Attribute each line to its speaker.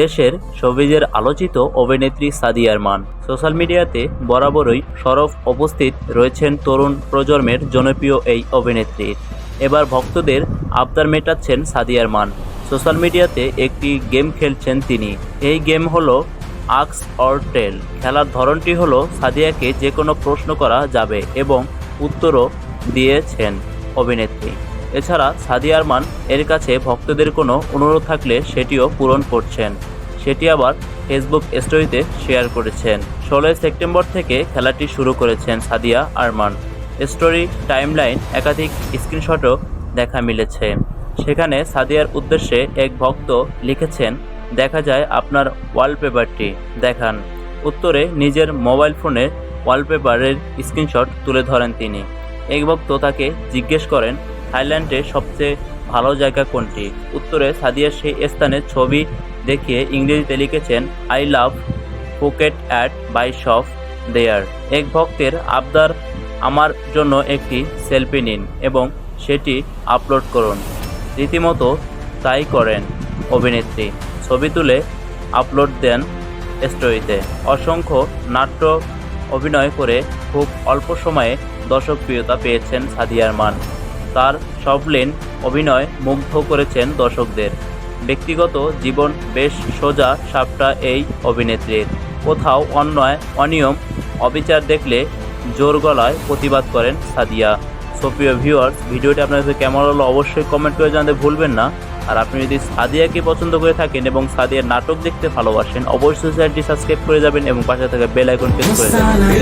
Speaker 1: দেশের শোবিজের আলোচিত অভিনেত্রী সাদিয়া আরমান। সোশ্যাল মিডিয়াতে বরাবরই সরব উপস্থিত রয়েছেন তরুণ প্রজন্মের জনপ্রিয় এই অভিনেত্রী। এবার ভক্তদের আবদার মেটাচ্ছেন সাদিয়া আরমান। সোশ্যাল মিডিয়াতে একটি গেম খেলছেন তিনি। এই গেম হলো আক্স অর টেল। খেলার ধরনটি হলো সাদিয়াকে যে কোনো প্রশ্ন করা যাবে এবং উত্তরও দিয়েছেন অভিনেত্রী। এছাড়া সাদিয়া আরমান এর কাছে ভক্তদের কোনো অনুরোধ থাকলে সেটিও পূরণ করছেন। সেটি আবার ফেসবুক স্টোরিতে শেয়ার করেছেন। ষোলোই সেপ্টেম্বর থেকে খেলাটি শুরু করেছেন সাদিয়া আরমান। স্টোরি, টাইমলাইন, একাধিক স্ক্রিনশটও দেখা মিলেছে। সেখানে সাদিয়ার উদ্দেশ্যে এক ভক্ত লিখেছেন, দেখা যায় আপনার ওয়ালপেপারটি দেখান। উত্তরে নিজের মোবাইল ফোনে ওয়ালপেপারের স্ক্রিনশট তুলে ধরেন তিনি। এক ভক্ত তাকে জিজ্ঞেস করেন থাইল্যান্ডে সবচেয়ে ভালো জায়গা কোনটি? উত্তরে সাদিয়া সেই স্থানের ছবি দেখিয়ে ইংরেজিতে লিখেছেন, I love Phuket at by shop there. এক ভক্তের আবদার, আমার জন্য একটি সেলফি নিন এবং সেটি আপলোড করুন। রীতিমতো তাই করেন অভিনেত্রী। ছবি তুলে আপলোড দেন স্টোরিতে। অসংখ্য নাট্য অভিনয় করে খুব অল্প সময়ে দর্শকপ্রিয়তা পেয়েছেন সাদিয়ার আরমান তার সবলেন অভিনয় মুগ্ধ করেছেন দর্শকদের। ব্যক্তিগত জীবন বেশ সোজা সাপটা এই অভিনেত্রীর। কোথাও অন্যায়, অনিয়ম, অবিচার দেখলে জোর গলায় প্রতিবাদ করেন সাদিয়া। সুপ্রিয় ভিউয়ার্স ভিডিওটি আপনাদের কেমন হলো অবশ্যই কমেন্ট করে জানাতে ভুলবেন না। আর আপনি যদি সাদিয়াকে পছন্দ করে থাকেন এবং সাদিয়ার নাটক দেখতে ভালোবাসেন, অবশ্যই চ্যানেলটি সাবস্ক্রাইব করে যাবেন এবং পাশে থাকা বেল আইকন ক্লিক করে যাবেন।